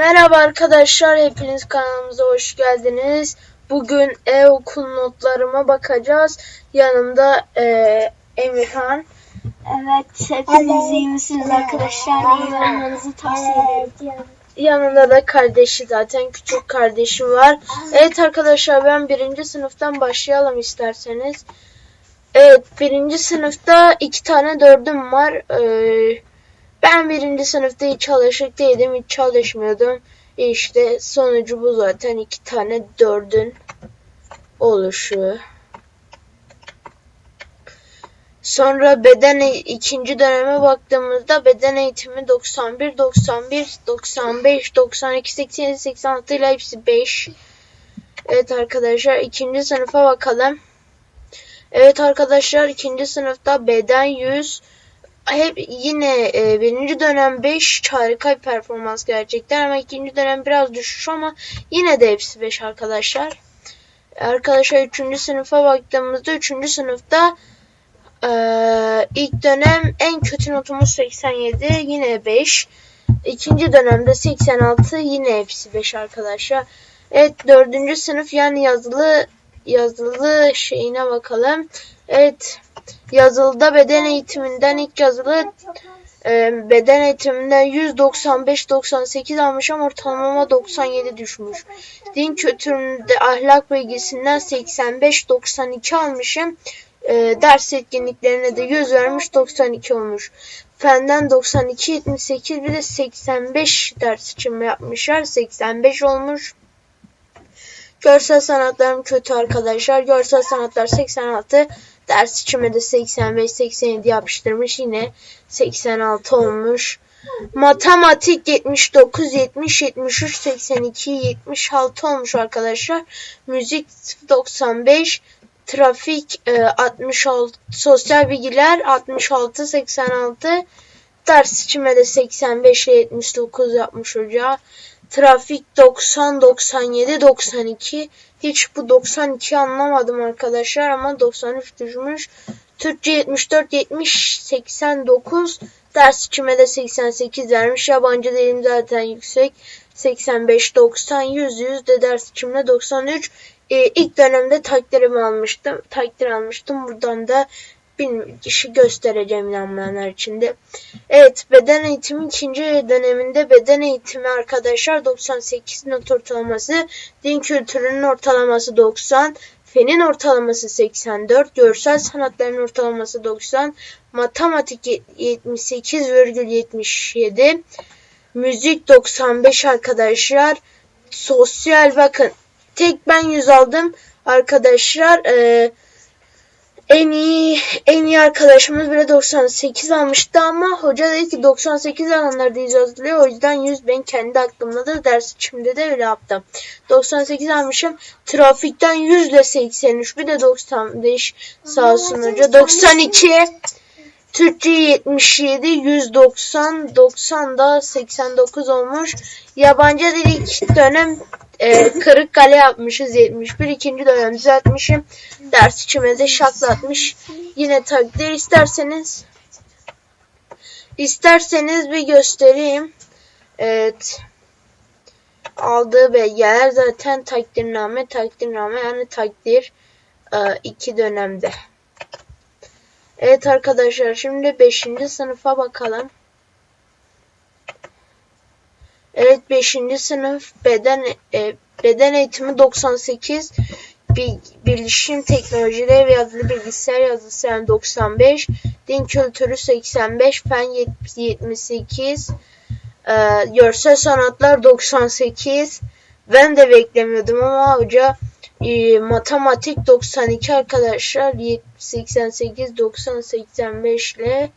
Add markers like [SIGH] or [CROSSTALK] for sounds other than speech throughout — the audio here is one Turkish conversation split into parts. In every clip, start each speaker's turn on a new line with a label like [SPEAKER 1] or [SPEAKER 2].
[SPEAKER 1] Merhaba arkadaşlar, hepiniz kanalımıza hoş geldiniz. Bugün e-okul notlarıma bakacağız. Yanımda e, Emirhan.
[SPEAKER 2] Evet, hepiniz iyi misiniz arkadaşlar? İyi olmanızı tavsiye ederim.
[SPEAKER 1] Yanında da kardeşi zaten, küçük kardeşi var. Evet arkadaşlar, ben birinci sınıftan başlayalım isterseniz. Evet, birinci sınıfta iki tane dördüm var. Ee, ben birinci sınıfta hiç çalışık değildim, hiç çalışmıyordum. İşte sonucu bu zaten iki tane dördün oluşu. Sonra beden e- ikinci döneme baktığımızda beden eğitimi 91, 91, 95, 92, 87, 86 ile hepsi 5. Evet arkadaşlar ikinci sınıfa bakalım. Evet arkadaşlar ikinci sınıfta beden 100, hep yine e, birinci dönem 5 harika bir performans gerçekten ama ikinci dönem biraz düşüş ama yine de hepsi 5 arkadaşlar. Arkadaşlar 3. sınıfa baktığımızda 3. sınıfta e, ilk dönem en kötü notumuz 87 yine 5. İkinci dönemde 86 yine hepsi 5 arkadaşlar. Evet 4. sınıf yani yazılı yazılı şeyine bakalım. Evet yazılıda beden eğitiminden ilk yazılı e, beden eğitiminden 195-98 almış ama ortalamama 97 düşmüş. Din kültüründe ahlak bilgisinden 85-92 almışım. E, ders etkinliklerine de 100 vermiş 92 olmuş. Fenden 92-78 bir de 85 ders için yapmışlar. 85 olmuş. Görsel sanatlarım kötü arkadaşlar. Görsel sanatlar 86. Ders içime de 85-87 yapıştırmış. Yine 86 olmuş. Matematik 79, 70, 73, 82, 76 olmuş arkadaşlar. Müzik 95, trafik e, 66, sosyal bilgiler 66, 86. Ders içime de 85 ile 79 yapmış hoca. Trafik 90, 97, 92. Hiç bu 92 anlamadım arkadaşlar ama 93 düşmüş. Türkçe 74, 70, 89. Ders içime de 88 vermiş. Yabancı dilim zaten yüksek. 85, 90, 100, 100 de ders içimde 93. Ee, ilk dönemde takdirimi almıştım. Takdir almıştım. Buradan da bir kişi göstereceğim inanmayanlar için de. Evet beden eğitimi ikinci döneminde beden eğitimi arkadaşlar 98 not ortalaması. Din kültürünün ortalaması 90. Fenin ortalaması 84. Görsel sanatların ortalaması 90. Matematik 78,77. Müzik 95 arkadaşlar. Sosyal bakın. Tek ben 100 aldım arkadaşlar. Eee en iyi en iyi arkadaşımız bile 98 almıştı ama hoca dedi ki 98 alanlar diye yazılıyor. O yüzden 100 ben kendi aklımda da ders içimde de öyle yaptım. 98 almışım. Trafikten 100 ile 83 bir de 95 sağ olsun hoca. 92 Türkçe 77, 190, 90 da 89 olmuş. Yabancı dil ilk dönem e, Kırıkkale yapmışız 71. ikinci dönem düzeltmişim. Ders içime de şaklatmış. Yine takdir isterseniz isterseniz bir göstereyim. Evet. Aldığı belgeler zaten takdirname takdirname yani takdir e, iki dönemde. Evet arkadaşlar şimdi 5. sınıfa bakalım. Evet 5. sınıf. Beden e, beden eğitimi 98 Bil, bilişim teknolojileri ve yazılı bilgisayar yazısı yani 95 din kültürü 85 fen 78 e, görsel sanatlar 98 ben de beklemiyordum ama hoca e, matematik 92 arkadaşlar 88 90 85 ile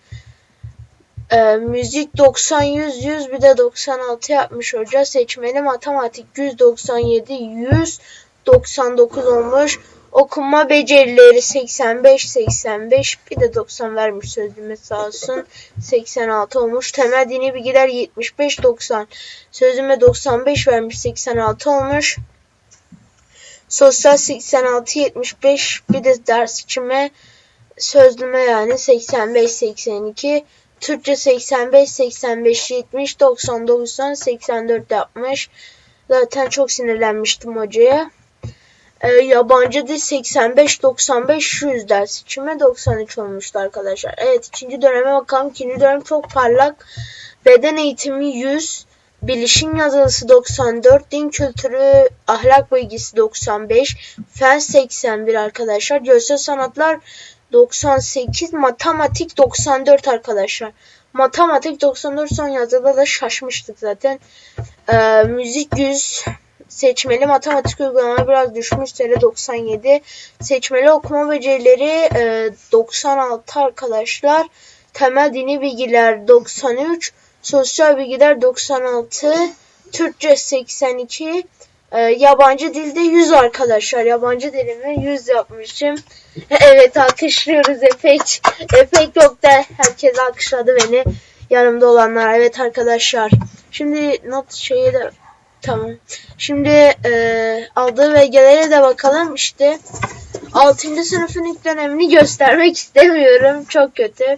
[SPEAKER 1] e, müzik 90 100 100 bir de 96 yapmış hoca. Seçmeli matematik 197 100 99 olmuş. Okuma becerileri 85 85 bir de 90 vermiş sözlüğüme sağ olsun. [LAUGHS] 86 olmuş. Temel dini bilgiler 75 90 sözlüğüme 95 vermiş 86 olmuş. Sosyal 86 75 bir de ders içime sözlüme yani 85 82 Türkçe 85, 85, 70, 90, 90, 84 yapmış. Zaten çok sinirlenmiştim hocaya. Ee, yabancı dil 85, 95, 100 ders içime 93 olmuştu arkadaşlar. Evet ikinci döneme bakalım. İkinci dönem çok parlak. Beden eğitimi 100, bilişim yazılısı 94, din kültürü, ahlak bilgisi 95, fen 81 arkadaşlar. Görsel sanatlar 98, matematik 94 arkadaşlar. Matematik 94 son yazıda da şaşmıştık zaten. Ee, müzik 100, seçmeli matematik uygulama biraz düşmüş sene 97. Seçmeli okuma becerileri e, 96 arkadaşlar. Temel dini bilgiler 93. Sosyal bilgiler 96. Türkçe 82. e, yabancı dilde 100 arkadaşlar. Yabancı dilimi 100 yapmışım. Evet alkışlıyoruz. Efekt yok da herkes alkışladı beni. Yanımda olanlar. Evet arkadaşlar. Şimdi not şeyi de Tamam. Şimdi e, aldığı belgelere de bakalım. İşte 6. sınıfın ilk dönemini göstermek istemiyorum. Çok kötü.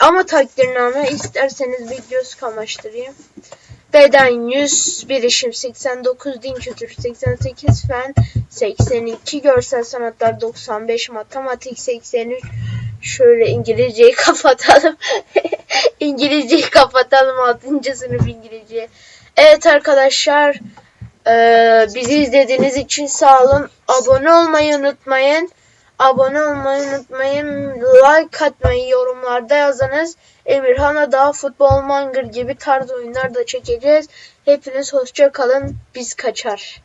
[SPEAKER 1] Ama takdirname isterseniz bir göz kamaştırayım. Beden 100, bilişim 89, din kültürü 88, fen 82, görsel sanatlar 95, matematik 83. Şöyle İngilizceyi [LAUGHS] kapatalım. [LAUGHS] İngilizceyi kapatalım 6. sınıf İngilizce. Evet arkadaşlar eee, bizi izlediğiniz için sağ olun. Abone olmayı unutmayın. Abone olmayı unutmayın. Like atmayı yorumlarda yazınız. Emirhan'a daha futbol mangır gibi tarz oyunlar da çekeceğiz. Hepiniz hoşça kalın. Biz kaçar.